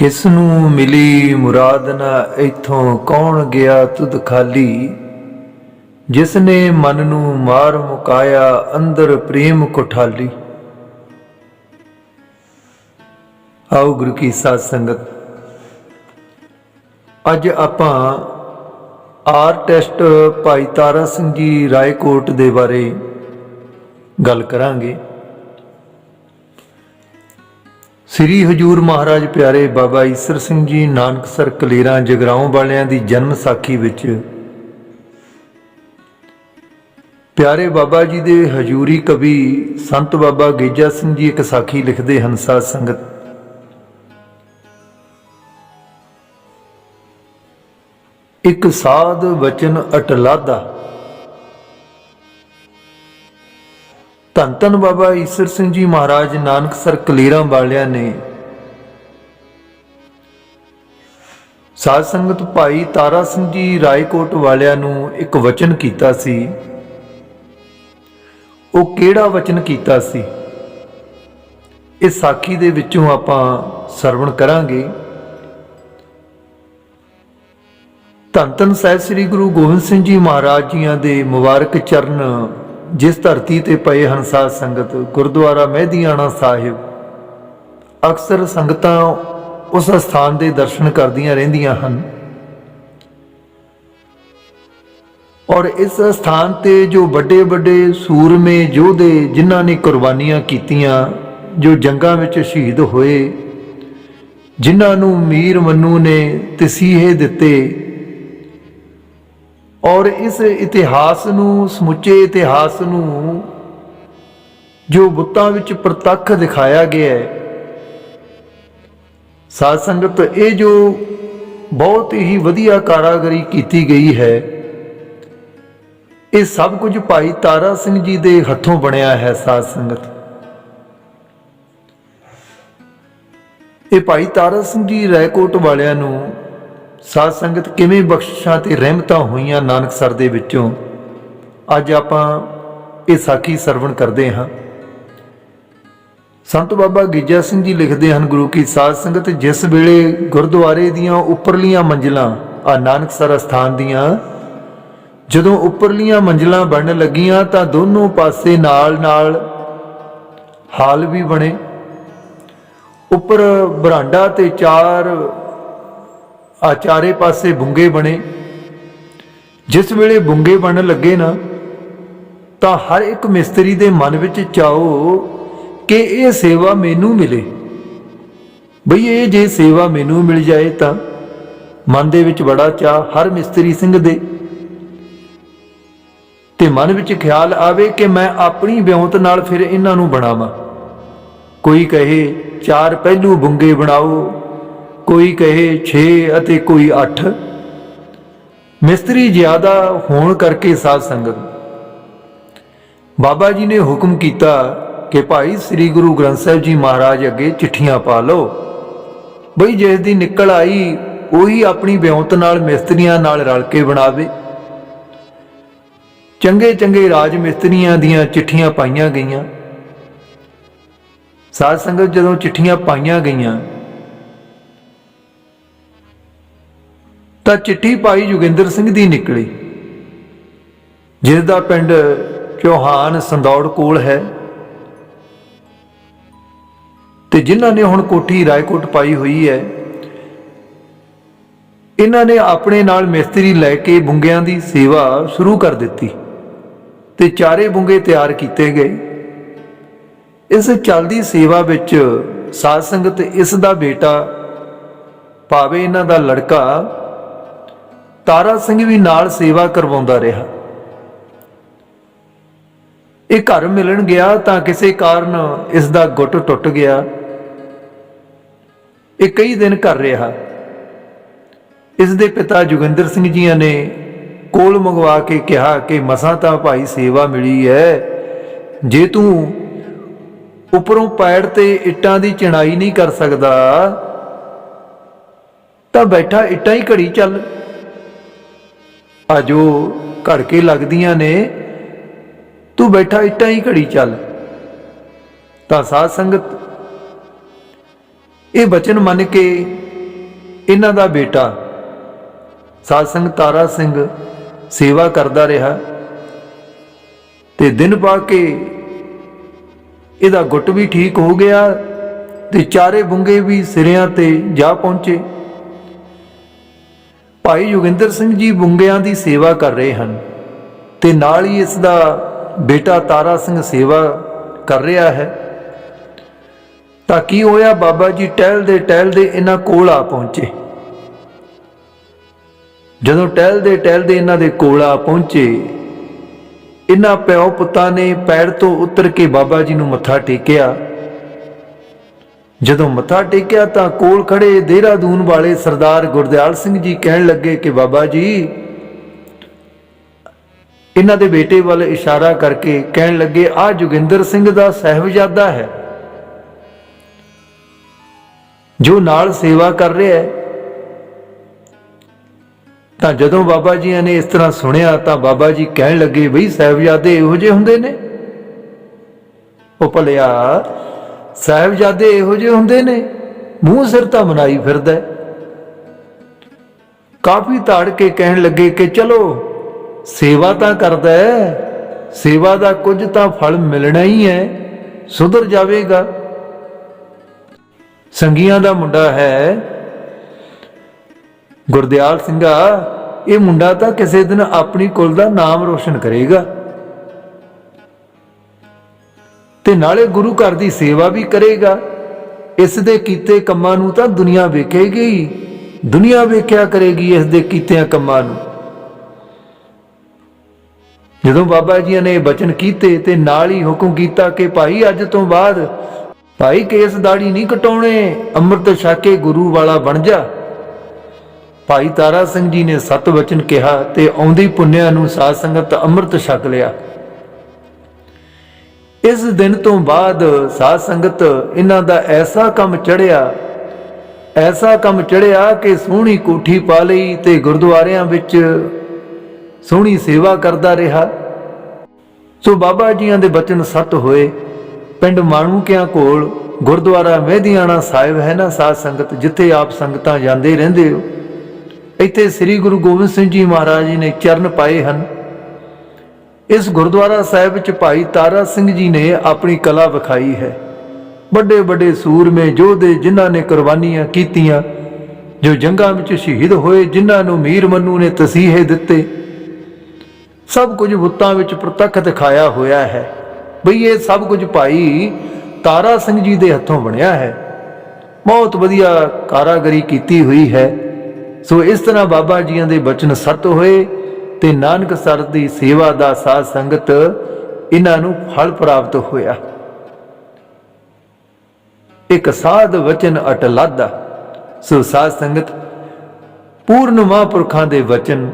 ਕਿਸ ਨੂੰ ਮਿਲੀ ਮੁਰਾਦ ਨਾ ਇਥੋਂ ਕੌਣ ਗਿਆ ਤੁਧ ਖਾਲੀ? ਜਿਸ ਨੇ ਮਨ ਨੂੰ ਮਾਰ ਮੁਕਾਇਆ ਅੰਦਰ ਪ੍ਰੇਮ ਕੋਠਾਲੀ। ਆਓ ਗੁਰੂ ਕੀ ਸਾਧ ਸੰਗਤ। ਅੱਜ ਆਪਾਂ ਆਰਟਿਸਟ ਭਾਈ ਤਾਰਾ ਸਿੰਘ ਜੀ ਰਾਏਕੋਟ ਦੇ ਬਾਰੇ ਗੱਲ ਕਰਾਂਗੇ। ਸ੍ਰੀ ਹਜੂਰ ਮਹਾਰਾਜ ਪਿਆਰੇ ਬਾਬਾ ਈਸਰ ਸਿੰਘ ਜੀ ਨਾਨਕਸਰ ਕਲੇਰਾਂ ਜਗਰਾਉਂ ਵਾਲਿਆਂ ਦੀ ਜਨਮ ਸਾਖੀ ਵਿੱਚ ਪਿਆਰੇ ਬਾਬਾ ਜੀ ਦੇ ਹਜੂਰੀ ਕਵੀ ਸੰਤ ਬਾਬਾ ਗੇਜਾ ਸਿੰਘ ਜੀ ਇੱਕ ਸਾਖੀ ਲਿਖਦੇ ਹਨ, ਸਾਧ ਸੰਗਤ। ਇੱਕ ਸਾਧ ਵਚਨ ਅਟਲਾਦਾ। ਧੰਨ ਧੰਨ ਬਾਬਾ ਈਸਰ ਸਿੰਘ ਜੀ ਮਹਾਰਾਜ ਨਾਨਕਸਰ ਕਲੇਰਾਂ ਵਾਲਿਆਂ ਨੇ। ਸਾਧ ਸੰਗਤ ਭਾਈ ਤਾਰਾ ਸਿੰਘ ਜੀ ਰਾਏਕੋਟ ਵਾਲਿਆਂ ਨੂੰ ਇੱਕ ਵਚਨ ਕੀਤਾ ਸੀ। ਉਹ ਕਿਹੜਾ ਵਚਨ ਕੀਤਾ ਸੀ? ਇਸ ਸਾਖੀ ਦੇ ਵਿੱਚੋਂ ਆਪਾਂ ਸਰਵਣ ਕਰਾਂਗੇ। ਧੰਨ ਧੰਨ ਸਾਹਿਬ ਸ੍ਰੀ ਗੁਰੂ ਗੋਬਿੰਦ ਸਿੰਘ ਜੀ ਮਹਾਰਾਜ ਜੀਆਂ ਦੇ ਮੁਬਾਰਕ ਚਰਨ ਜਿਸ ਧਰਤੀ ਤੇ ਪਏ ਹਨ ਸਾਧ ਸੰਗਤ, ਗੁਰਦੁਆਰਾ ਮਹਿਦੀਆਣਾ ਸਾਹਿਬ। ਅਕਸਰ ਸੰਗਤਾਂ ਉਸ ਸਥਾਨ ਦੇ ਦਰਸ਼ਨ ਕਰਦੀਆਂ ਰਹਿੰਦੀਆਂ ਹਨ। ਔਰ ਇਸ ਸਥਾਨ ਤੇ ਜੋ ਵੱਡੇ ਵੱਡੇ ਸੂਰਮੇ ਯੋਧੇ ਜਿਨ੍ਹਾਂ ਨੇ ਕੁਰਬਾਨੀਆਂ ਕੀਤੀਆਂ, ਜੋ ਜੰਗਾਂ ਵਿੱਚ ਸ਼ਹੀਦ ਹੋਏ, ਜਿਨ੍ਹਾਂ ਨੂੰ ਮੀਰ ਮੰਨੂ ਨੇ ਤਸੀਹੇ ਦਿੱਤੇ ਔਰ ਇਸ ਇਤਿਹਾਸ ਨੂੰ, ਸਮੁੱਚੇ ਇਤਿਹਾਸ ਨੂੰ ਜੋ ਬੁੱਤਾਂ ਵਿੱਚ ਪ੍ਰਤੱਖ ਦਿਖਾਇਆ ਗਿਆ ਹੈ, ਸਾਧ ਸੰਗਤ, ਇਹ ਜੋ ਬਹੁਤ ਹੀ ਵਧੀਆ ਕਾਰਾਗਰੀ ਕੀਤੀ ਗਈ ਹੈ, ਇਹ ਸਭ ਕੁਝ ਭਾਈ ਤਾਰਾ ਸਿੰਘ ਜੀ ਦੇ ਹੱਥੋਂ ਬਣਿਆ ਹੈ ਸਾਧ ਸੰਗਤ। ਇਹ ਭਾਈ ਤਾਰਾ ਸਿੰਘ ਜੀ ਰਾਏਕੋਟ ਵਾਲਿਆਂ ਨੂੰ ਸਾਧ ਸੰਗਤ ਕਿਵੇਂ ਬਖਸ਼ਿਸ਼ਾਂ ਤੇ ਰਹਿਮਤਾਂ ਹੋਈਆਂ ਨਾਨਕਸਰ ਦੇ ਵਿੱਚੋਂ? ਅੱਜ ਆਪਾਂ ਇਹ ਸਾਖੀ ਸਰਵਣ ਕਰਦੇ ਹਾਂ। ਸੰਤ ਬਾਬਾ ਗਿੱਜਾ ਸਿੰਘ ਜੀ ਲਿਖਦੇ ਹਨ ਗੁਰੂ ਕੀ ਸਾਧ ਸੰਗਤ, ਜਿਸ ਵੇਲੇ ਗੁਰਦੁਆਰੇ ਦੀਆਂ ਉੱਪਰਲੀਆਂ ਮੰਜ਼ਲਾਂ ਆ ਨਾਨਕ ਸਰ ਸਥਾਨ ਦੀਆਂ, ਜਦੋਂ ਉੱਪਰਲੀਆਂ ਮੰਜ਼ਲਾਂ ਬਣਨ ਲੱਗੀਆਂ ਤਾਂ ਦੋਨੋਂ ਪਾਸੇ ਨਾਲ-ਨਾਲ ਹਾਲ ਵੀ ਬਣੇ। ਉੱਪਰ ਬਰਾਂਡਾ ਤੇ ਚਾਰ ਆ ਚਾਰੇ ਪਾਸੇ ਬੁੰਗੇ ਬਣੇ। ਜਿਸ ਵੇਲੇ ਬੁੰਗੇ ਬਣਨ ਲੱਗੇ ਨਾ, ਤਾਂ ਹਰ ਇੱਕ ਮਿਸਤਰੀ ਦੇ ਮਨ ਵਿੱਚ ਚਾਹੋ ਕਿ ਇਹ ਸੇਵਾ ਮੈਨੂੰ ਮਿਲੇ। ਬਈ ਇਹ ਜੇ ਸੇਵਾ ਮੈਨੂੰ ਮਿਲ ਜਾਏ ਤਾਂ ਮਨ ਦੇ ਵਿੱਚ ਬੜਾ ਚਾਹ ਹਰ ਮਿਸਤਰੀ ਸਿੰਘ ਦੇ। ਤੇ ਮਨ ਵਿੱਚ ਖਿਆਲ ਆਵੇ ਕਿ ਮੈਂ ਆਪਣੀ ਵਿਉਂਤ ਨਾਲ ਫਿਰ ਇਹਨਾਂ ਨੂੰ ਬਣਾਵਾਂ। ਕੋਈ ਕਹੇ, ਚਾਰ ਪਹਿਲੂ ਬੁੰਗੇ ਬਣਾਓ। ਕੋਈ ਕਹੇ 6 ਅਤੇ ਕੋਈ 8 ਮਿਸਤਰੀ ਜ਼ਿਆਦਾ ਹੋਣ ਕਰਕੇ ਸਾਧ ਸੰਗਤ। ਬਾਬਾ ਜੀ ਨੇ ਹੁਕਮ ਕੀਤਾ ਕਿ ਭਾਈ ਸ੍ਰੀ ਗੁਰੂ ਗ੍ਰੰਥ ਸਾਹਿਬ ਜੀ ਮਹਾਰਾਜ ਅੱਗੇ ਚਿੱਠੀਆਂ ਪਾ ਲਓ। ਬਈ ਜਿਸ ਦੀ ਨਿਕਲ ਆਈ, ਉਹੀ ਆਪਣੀ ਵਿਉਂਤ ਨਾਲ ਮਿਸਤਰੀਆਂ ਨਾਲ ਰਲ ਕੇ ਬਣਾਵੇ। ਚੰਗੇ ਚੰਗੇ ਰਾਜ ਮਿਸਤਰੀਆਂ ਦੀਆਂ ਚਿੱਠੀਆਂ ਪਾਈਆਂ ਗਈਆਂ। ਸਾਧ ਸੰਗਤ ਜਦੋਂ ਚਿੱਠੀਆਂ ਪਾਈਆਂ ਗਈਆਂ ਤਾਂ ਚਿੱਠੀ ਭਾਈ ਜੋਗਿੰਦਰ ਸਿੰਘ ਦੀ ਨਿਕਲੀ ਜਿਸ ਦਾ ਪਿੰਡ ਚੌਹਾਨ ਸੰਦੌੜ ਕੋਲ ਹੈ। ਤੇ ਜਿਨ੍ਹਾਂ ਨੇ ਹੁਣ ਕੋਠੀ ਰਾਏਕੋਟ ਪਾਈ ਹੋਈ ਹੈ ਇਹਨਾਂ ਨੇ ਆਪਣੇ ਨਾਲ ਮਿਸਤਰੀ ਲੈ ਕੇ ਬੁੰਗਿਆਂ ਦੀ ਸੇਵਾ ਸ਼ੁਰੂ ਕਰ ਦਿੱਤੀ ਤੇ ਚਾਰੇ ਬੁੰਗੇ ਤਿਆਰ ਕੀਤੇ ਗਏ। ਇਸ ਚੱਲਦੀ ਸੇਵਾ ਵਿੱਚ ਸਾਧ ਸੰਗਤ ਇਸ ਦਾ ਬੇਟਾ, ਭਾਵੇਂ ਇਹਨਾਂ ਦਾ ਲੜਕਾ ਤਾਰਾ ਸਿੰਘ ਵੀ ਨਾਲ ਸੇਵਾ ਕਰਵਾਉਂਦਾ ਰਿਹਾ। ਇਹ ਘਰ ਮਿਲਣ ਗਿਆ ਤਾਂ ਕਿਸੇ ਕਾਰਨ ਇਸ ਦਾ ਗੁੱਟ ਟੁੱਟ ਗਿਆ। ਇਹ ਕਈ ਦਿਨ ਕਰ ਰਿਹਾ। ਇਸ ਦੇ ਪਿਤਾ ਜੋਗਿੰਦਰ ਸਿੰਘ ਜੀਆਂ ਨੇ ਕੋਲ ਮੰਗਵਾ ਕੇ ਕਿਹਾ ਕਿ ਮਸਾਂ ਤਾਂ ਭਾਈ ਸੇਵਾ ਮਿਲੀ ਹੈ ਜੇ ਤੂੰ ਉਪਰੋਂ ਪੈੜ ਤੇ ਇੱਟਾਂ ਦੀ ਚਣਾਈ ਨਹੀਂ ਕਰ ਸਕਦਾ, ਤਾਂ ਬੈਠਾ ਇੱਟਾਂ ਹੀ ਘੜੀ ਚੱਲ। ਆ ਜੋ ਘੜ ਕੇ ਲੱਗਦੀਆਂ ਨੇ। ਤੂੰ ਬੈਠਾ ਇੱਟਾਂ ਹੀ ਘੜੀ ਚੱਲ। ਤਾਂ ਸਾਧ ਸੰਗਤ, ਇਹ ਬਚਨ ਮੰਨ ਕੇ ਇਹਨਾਂ ਦਾ ਬੇਟਾ, ਸਾਧ ਤਾਰਾ ਸਿੰਘ, ਸੇਵਾ ਕਰਦਾ ਰਿਹਾ। ਤੇ ਦਿਨ ਪਾ ਕੇ ਇਹਦਾ ਗੁੱਟ ਵੀ ਠੀਕ ਹੋ ਗਿਆ ਤੇ ਚਾਰੇ ਬੁੰਗੇ ਵੀ ਸਿਰਿਆਂ ਤੇ ਜਾ ਪਹੁੰਚੇ। ਭਾਈ ਯੋਗਿੰਦਰ ਸਿੰਘ ਜੀ ਬੁੰਗਿਆਂ ਦੀ ਸੇਵਾ ਕਰ ਰਹੇ ਹਨ ਤੇ ਨਾਲ ਹੀ ਇਸ ਦਾ ਬੇਟਾ ਤਾਰਾ ਸਿੰਘ ਸੇਵਾ ਕਰ ਰਿਹਾ ਹੈ ਤਾਂ ਕੀ ਹੋਇਆ ਬਾਬਾ ਜੀ ਟਹਿਲਦੇ ਟਹਿਲਦੇ ਇਹਨਾਂ ਕੋਲ ਆ ਪਹੁੰਚੇ? ਜਦੋਂ ਟਹਿਲਦੇ ਟਹਿਲਦੇ ਇਹਨਾਂ ਦੇ ਕੋਲ ਆ ਪਹੁੰਚੇ, ਇਹਨਾਂ ਪਿਓ ਪੁੱਤਾਂ ਨੇ ਪੈਰ ਤੋਂ ਉਤਰ ਕੇ ਬਾਬਾ ਜੀ ਨੂੰ ਮੱਥਾ ਟੇਕਿਆ ਜਦੋਂ ਮੱਥਾ ਟੇਕਿਆ ਤਾਂ ਕੋਲ ਖੜੇ ਦੇਹਰਾਦੂਨ ਵਾਲੇ ਸਰਦਾਰ ਗੁਰਦਿਆਲ ਸਿੰਘ ਜੀ ਕਹਿਣ ਲੱਗੇ ਕਿ ਬਾਬਾ ਜੀ, ਇਹਨਾਂ ਦੇ ਬੇਟੇ ਵੱਲ ਇਸ਼ਾਰਾ ਕਰਕੇ ਕਹਿਣ ਲੱਗੇ, ਆ ਜੋਗਿੰਦਰ ਸਿੰਘ ਦਾ ਸਹਿਬਜ਼ਾਦਾ ਹੈ। ਜੋ ਨਾਲ ਸੇਵਾ ਕਰ ਰਿਹਾ ਹੈ। ਤਾਂ ਜਦੋਂ ਬਾਬਾ ਜੀ ਨੇ ਇਸ ਤਰ੍ਹਾਂ ਸੁਣਿਆ ਤਾਂ ਬਾਬਾ ਜੀ ਕਹਿਣ ਲੱਗੇ, ਬਈ ਸਹਿਬਜ਼ਾਦੇ ਇਹੋ ਜਿਹੇ ਹੁੰਦੇ ਨੇ? ਉਹ ਭਲਿਆ ਸਾਹਿਬਜ਼ਾਦੇ ਇਹੋ ਜਿਹੇ ਹੁੰਦੇ ਨੇ, ਮੂੰਹ ਸਿਰ ਤਾਂ ਮਨਾਈ ਫਿਰਦਾ ਕਾਫੀ ਤਾੜ ਕੇ ਕਹਿਣ ਲੱਗੇ ਕਿ ਚਲੋ, ਸੇਵਾ ਤਾਂ ਕਰਦਾ ਹੈ, ਸੇਵਾ ਦਾ ਕੁਝ ਤਾਂ ਫਲ ਮਿਲਣਾ ਹੀ ਹੈ, ਸੁਧਰ ਜਾਵੇਗਾ। ਸੰਗੀਆਂ ਦਾ ਮੁੰਡਾ ਹੈ, ਗੁਰਦਿਆਲ ਸਿੰਘਾ, ਇਹ ਮੁੰਡਾ ਤਾਂ ਕਿਸੇ ਦਿਨ ਆਪਣੀ ਕੁਲ ਦਾ ਨਾਮ ਰੋਸ਼ਨ ਕਰੇਗਾ। ਤੇ ਨਾਲੇ ਗੁਰੂ ਘਰ ਦੀ ਸੇਵਾ ਵੀ ਕਰੇਗਾ। ਇਸ ਦੇ ਕੀਤੇ ਕੰਮਾਂ ਨੂੰ ਤਾਂ ਦੁਨੀਆ ਵੇਖੇਗੀ। ਦੁਨੀਆ ਵੇਖਿਆ ਕਰੇਗੀ ਇਸ ਦੇ ਕੀਤਿਆਂ ਕੰਮਾਂ ਨੂੰ। ਜਦੋਂ ਬਾਬਾ ਜੀ ਨੇ ਇਹ ਬਚਨ ਕੀਤੇ ਤੇ ਨਾਲ ਹੀ ਹੁਕਮ ਕੀਤਾ ਕਿ ਭਾਈ ਅੱਜ ਤੋਂ ਬਾਅਦ ਭਾਈ ਕੇਸ ਦਾੜੀ ਨਹੀਂ ਕਟਾਉਣੇ, ਅੰਮ੍ਰਿਤ ਛਾਕੇ ਗੁਰੂ ਵਾਲਾ ਬਣ ਜਾ। ਭਾਈ ਤਾਰਾ ਸਿੰਘ ਜੀ ਨੇ ਸਤ ਵਚਨ ਕਿਹਾ ਤੇ ਆਉਂਦੀ ਪੁੰਨਿਆ ਨੂੰ ਸਾਧ ਸੰਗਤ ਅੰਮ੍ਰਿਤ ਛਕ ਲਿਆ। ਇਸ ਦਿਨ ਤੋਂ ਬਾਅਦ ਸਾਧ ਸੰਗਤ ਇਹਨਾਂ ਦਾ ਐਸਾ ਕੰਮ ਚੜਿਆ ਐਸਾ ਕੰਮ ਚੜਿਆ ਕਿ ਸੋਹਣੀ ਕੋਠੀ ਪਾ ਲਈ ਤੇ ਗੁਰਦੁਆਰਿਆਂ ਵਿੱਚ ਸੋਹਣੀ ਸੇਵਾ ਕਰਦਾ ਰਿਹਾ। ਸੋ ਬਾਬਾ ਜੀਆਂ ਦੇ ਬਚਨ ਸਤ ਹੋਏ। ਪਿੰਡ ਮਾਣੂਕਿਆਂ ਕੋਲ ਗੁਰਦੁਆਰਾ ਮਹਿਦੀਆਣਾ ਸਾਹਿਬ ਹੈ ਨਾ ਸਾਧ ਸੰਗਤ, ਜਿੱਥੇ ਆਪ ਸੰਗਤਾਂ ਜਾਂਦੇ ਰਹਿੰਦੇ ਹੋ। ਇੱਥੇ ਸ੍ਰੀ ਗੁਰੂ ਗੋਬਿੰਦ ਸਿੰਘ ਜੀ ਮਹਾਰਾਜ ਜੀ ਨੇ ਚਰਨ ਪਾਏ ਹਨ। ਇਸ ਗੁਰਦੁਆਰਾ ਸਾਹਿਬ ਵਿੱਚ ਭਾਈ ਤਾਰਾ ਸਿੰਘ ਜੀ ਨੇ ਆਪਣੀ ਕਲਾ ਵਿਖਾਈ ਹੈ। ਵੱਡੇ ਵੱਡੇ ਸੂਰਮੇ ਯੋਧੇ ਜਿਨ੍ਹਾਂ ਨੇ ਕੁਰਬਾਨੀਆਂ ਕੀਤੀਆਂ, ਜੋ ਜੰਗਾਂ ਵਿੱਚ ਸ਼ਹੀਦ ਹੋਏ, ਜਿਨ੍ਹਾਂ ਨੂੰ ਮੀਰ ਮੰਨੂ ਨੇ ਤਸੀਹੇ ਦਿੱਤੇ। ਸਭ ਕੁਝ ਬੁੱਤਾਂ ਵਿੱਚ ਪ੍ਰਤੱਖ ਦਿਖਾਇਆ ਹੋਇਆ ਹੈ ਬਈ ਇਹ ਸਭ ਕੁਝ ਭਾਈ ਤਾਰਾ ਸਿੰਘ ਜੀ ਦੇ ਹੱਥੋਂ ਬਣਿਆ ਹੈ। ਬਹੁਤ ਵਧੀਆ ਕਾਰਾਗਰੀ ਕੀਤੀ ਹੋਈ ਹੈ। ਸੋ ਇਸ ਤਰ੍ਹਾਂ ਬਾਬਾ ਜੀਆਂ ਦੇ ਬਚਨ ਸਤ ਹੋਏ। ਤੇ ਨਾਨਕ ਸਰ ਦੀ ਸੇਵਾ ਦਾ ਸਾਧ ਸੰਗਤ ਇਹਨਾਂ ਨੂੰ ਫਲ ਪ੍ਰਾਪਤ ਹੋਇਆ। ਇੱਕ ਸਾਧ ਵਚਨ ਅਟਲਾਦਾ। ਸੋ ਸਾਧ ਸੰਗਤ, ਪੂਰਨ ਮਹਾਂਪੁਰਖਾਂ ਦੇ ਵਚਨ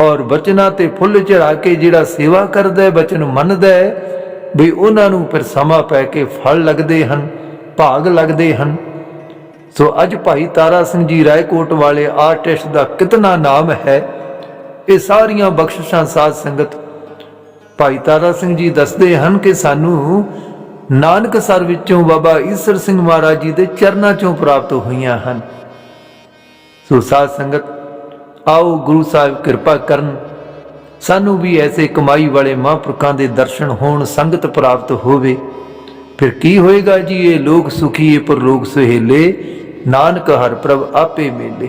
ਔਰ ਵਚਨਾਂ ਤੇ ਫੁੱਲ ਚੜਾ ਕੇ ਜਿਹੜਾ ਸੇਵਾ ਕਰਦਾ ਹੈ ਬਚਨ ਮੰਨਦਾ ਹੈ, ਵੀ ਉਹਨਾਂ ਨੂੰ ਫਿਰ ਸਮਾਂ ਪੈ ਕੇ ਫਲ ਲੱਗਦੇ ਹਨ, ਭਾਗ ਲੱਗਦੇ ਹਨ। ਸੋ ਅੱਜ ਭਾਈ ਤਾਰਾ ਸਿੰਘ ਜੀ ਰਾਏਕੋਟ ਵਾਲੇ ਆਰਟਿਸਟ ਦਾ ਕਿਤਨਾ ਨਾਮ ਹੈ ਇਹ ਸਾਰੀਆਂ ਬਖਸ਼ਿਸ਼ਾਂ ਸਾਧ ਸੰਗਤ ਭਾਈ ਤਾਰਾ ਸਿੰਘ ਜੀ ਦੱਸਦੇ ਹਨ ਕਿ ਸਾਨੂੰ ਨਾਨਕ ਸਰ ਵਿੱਚੋਂ ਬਾਬਾ ਈਸਰ ਸਿੰਘ ਮਹਾਰਾਜ ਜੀ ਦੇ ਚਰਨਾਂ ਚੋਂ ਪ੍ਰਾਪਤ ਹੋਈਆਂ ਹਨ। ਸੋ ਸਾਧ ਸੰਗਤ, ਆਓ ਗੁਰੂ ਸਾਹਿਬ ਕਿਰਪਾ ਕਰਨ, ਸਾਨੂੰ ਵੀ ਐਸੇ ਕਮਾਈ ਵਾਲੇ ਮਹਾਂਪੁਰਖਾਂ ਦੇ ਦਰਸ਼ਨ ਹੋਣ, ਸੰਗਤ ਪ੍ਰਾਪਤ ਹੋਵੇ। ਫਿਰ ਕੀ ਹੋਏਗਾ ਜੀ, ਇਹ ਲੋਕ ਸੁਖੀ ਸੁਖੀਏ ਪਰ ਲੋਕ ਸੁਹੇਲੇ, ਨਾਨਕ ਹਰ ਪ੍ਰਭ ਆਪੇ ਮੇਲੇ।